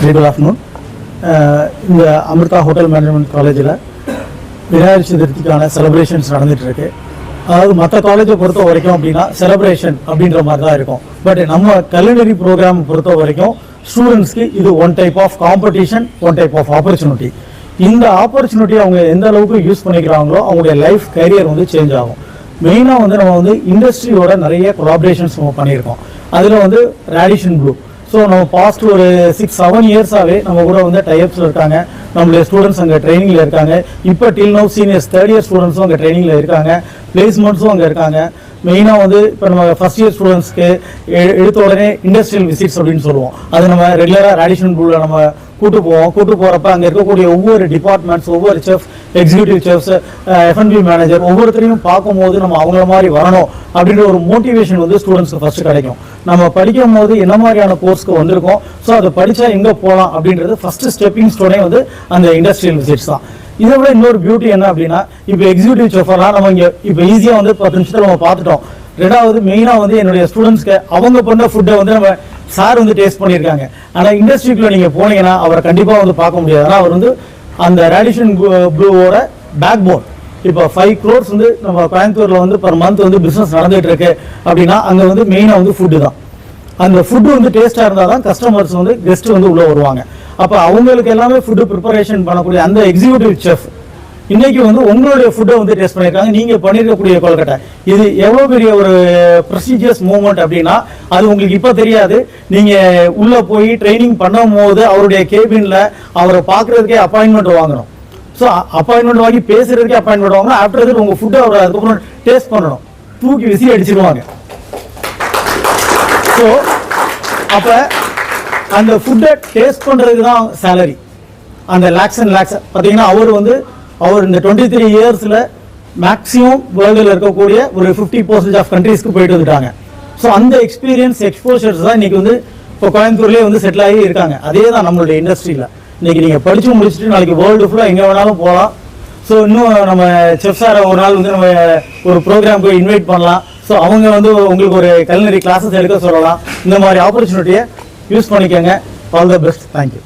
Very good afternoon இந்த Amrita hotel management காலேஜில் Vinayagar சதுர்த்திக்கான celebrations நடந்துகிட்ருக்கு அதாவது மற்ற காலேஜை பொறுத்த வரைக்கும் அப்படின்னா செலிப்ரேஷன் அப்படின்ற மாதிரி தான் இருக்கும். பட் நம்ம கலினரி ப்ரோக்ராம் பொறுத்த வரைக்கும் ஸ்டூடெண்ட்ஸ்க்கு இது one type of competition one type of opportunity இந்த ஆப்பர்ச்சுனிட்டி அவங்க எந்த அளவுக்கு யூஸ் பண்ணிக்கிறாங்களோ அவங்களுடைய லைஃப் கரியர் வந்து சேஞ்ச் ஆகும். மெயினாக வந்து நம்ம வந்து இண்டஸ்ட்ரியோட நிறைய கொலாபரேஷன்ஸ் நம்ம பண்ணியிருக்கோம். அதில் வந்து ரேடிஷன் ப்ளூ ஸோ நம்ம பாஸ்ட் ஒரு சிக்ஸ் செவன் இயர்ஸாகவே நம்ம கூட வந்து டைப்ஸில் இருக்காங்க. நம்மளுடைய ஸ்டூடெண்ட்ஸ் அங்கே ட்ரைனிங்கில் இருக்காங்க. இப்போ till now seniors third year ஸ்டூடெண்ட்ஸும் அங்கே ட்ரைனிங்கில் இருக்காங்க. பிளேஸ்மெண்ட்ஸும் அங்கே இருக்காங்க. மெயினாக வந்து இப்போ நம்ம ஃபர்ஸ்ட் இயர் ஸ்டூடெண்ட்ஸ்க்கு எடுத்த உடனே இண்டஸ்ட்ரியல் விசிட்ஸ் அப்படின்னு சொல்லுவோம். அது நம்ம ரெகுலராக ரேடிஷன் ப்ளூவில் நம்ம கூட்டு போவோம். கூட்டு போகிறப்ப அங்கே இருக்கக்கூடிய ஒவ்வொரு டிபார்ட்மெண்ட்ஸ் ஒவ்வொரு chef executive chefs F and B manager ஒவ்வொருத்தரையும் பார்க்கும்போது நம்ம அவங்கள மாதிரி வரணும் அப்படின்ற ஒரு மோட்டிவேஷன் வந்து ஸ்டூடெண்ட்ஸ்க்கு ஃபர்ஸ்ட் கிடைக்கும். நம்ம படிக்கும் போது என்ன மாதிரியான கோர்ஸ்க்கு வந்திருக்கோம்? ஸோ அதை படித்தா எங்கே போகலாம் அப்படின்றது ஃபர்ஸ்ட் ஸ்டெப்பிங் ஸ்டோனே வந்து அந்த இண்டஸ்ட்ரியல் விசிட்ஸ் தான். இதை விட இன்னொரு பியூட்டி என்ன அப்படின்னா இப்போ எக்ஸிக்யூட்டிவ் செஃபர்லாம் நம்ம இங்கே இப்போ ஈஸியாக வந்து பத்து நிமிஷத்தில் நம்ம பார்த்துட்டோம். ரெண்டாவது மெயினாக வந்து என்னுடைய ஸ்டூடெண்ட்ஸ்க்கு அவங்க பண்ண ஃபுட்டை வந்து நம்ம சார் வந்து டேஸ்ட் பண்ணியிருக்காங்க. ஆனால் இண்டஸ்ட்ரிக்குள்ள நீங்கள் போனீங்கன்னா அவரை கண்டிப்பாக வந்து பார்க்க முடியாது. ஆனால் அவர் வந்து அந்த ரேடிஷன் ப்ளூவோட பேக் போன் இப்போ ஃபைவ் க்ரோர்ஸ் வந்து நம்ம கோயம்புத்தூரில் வந்து பர் மந்த் வந்து பிஸ்னஸ் நடந்துகிட்டு இருக்கு அப்படின்னா அங்கே வந்து மெயினாக வந்து ஃபுட்டு தான். அந்த ஃபுட்டு வந்து டேஸ்ட்டாக இருந்தால் தான் கஸ்டமர்ஸ் வந்து கெஸ்ட் வந்து உள்ளே வருவாங்க. அப்போ அவங்களுக்கு எல்லாமே ஃபுட்டு ப்ரிப்பரேஷன் பண்ணக்கூடிய அந்த எக்ஸிக்யூட்டிவ் செஃப் இன்னைக்கு வந்து உங்களுடைய ஃபுட்டை வந்து டேஸ்ட் பண்ணியிருக்காங்க நீங்கள் பண்ணியிருக்கக்கூடிய கொல்கட்டை இது எவ்வளோ பெரிய ஒரு ப்ரொசீஜியர்ஸ் மூவ்மெண்ட் அப்படின்னா அது உங்களுக்கு இப்போ தெரியாது. நீங்கள் உள்ளே போய் ட்ரைனிங் பண்ணும் போது அவருடைய கேபினில் அவரை பார்க்குறதுக்கே அப்பாயின்மெண்ட் வாங்கணும். ஸோ அப்பாயின்மெண்ட் வாங்கி பேசுறதுக்கே அப்பாயின்மெண்ட் வாங்கணும். ஆஃப்டர் இது உங்கள் ஃபுட்டை அவர் அதுக்கப்புறம் டேஸ்ட் பண்ணணும். தூக்கி விசி அடிச்சிருவாங்க. ஸோ அப்போ அந்த ஃபுட்டை டேஸ்ட் பண்ணுறதுக்கு தான் சேலரி அந்த லேக்ஸ் அண்ட் லேக்ஸ் பார்த்தீங்கன்னா அவர் வந்து அவர் இந்த டுவெண்ட்டி த்ரீ இயர்ஸில் மேக்ஸிமம் வேர்ல்டில் இருக்கக்கூடிய ஒரு ஃபிஃப்டி பர்சன்ட் ஆஃப் கண்ட்ரீஸ்க்கு போயிட்டு வந்துட்டாங்க. ஸோ அந்த எக்ஸ்பீரியன்ஸ் எக்ஸ்போஷர்ஸ் தான் இன்னைக்கு வந்து இப்போ கோயம்புத்தூர்லேயே வந்து செட்டில் ஆகி இருக்காங்க. அதே தான் நம்மளுடைய இண்டஸ்ட்ரியில் இன்றைக்கி நீங்கள் படித்து முடிச்சுட்டு நாளைக்கு வேர்ல்டு ஃபுல்லாக எங்கே வேணாலும் போகலாம். ஸோ இன்னும் நம்ம செஃப் சாரை ஒரு நாள் வந்து நம்ம ஒரு ப்ரோக்ராம் போய் இன்வைட் பண்ணலாம். ஸோ அவங்க வந்து உங்களுக்கு ஒரு கலினரி கிளாஸஸ் எடுக்க சொல்லலாம். இந்த மாதிரி ஆப்பர்ச்சுனிட்டியை யூஸ் பண்ணிக்கோங்க. All the best thank you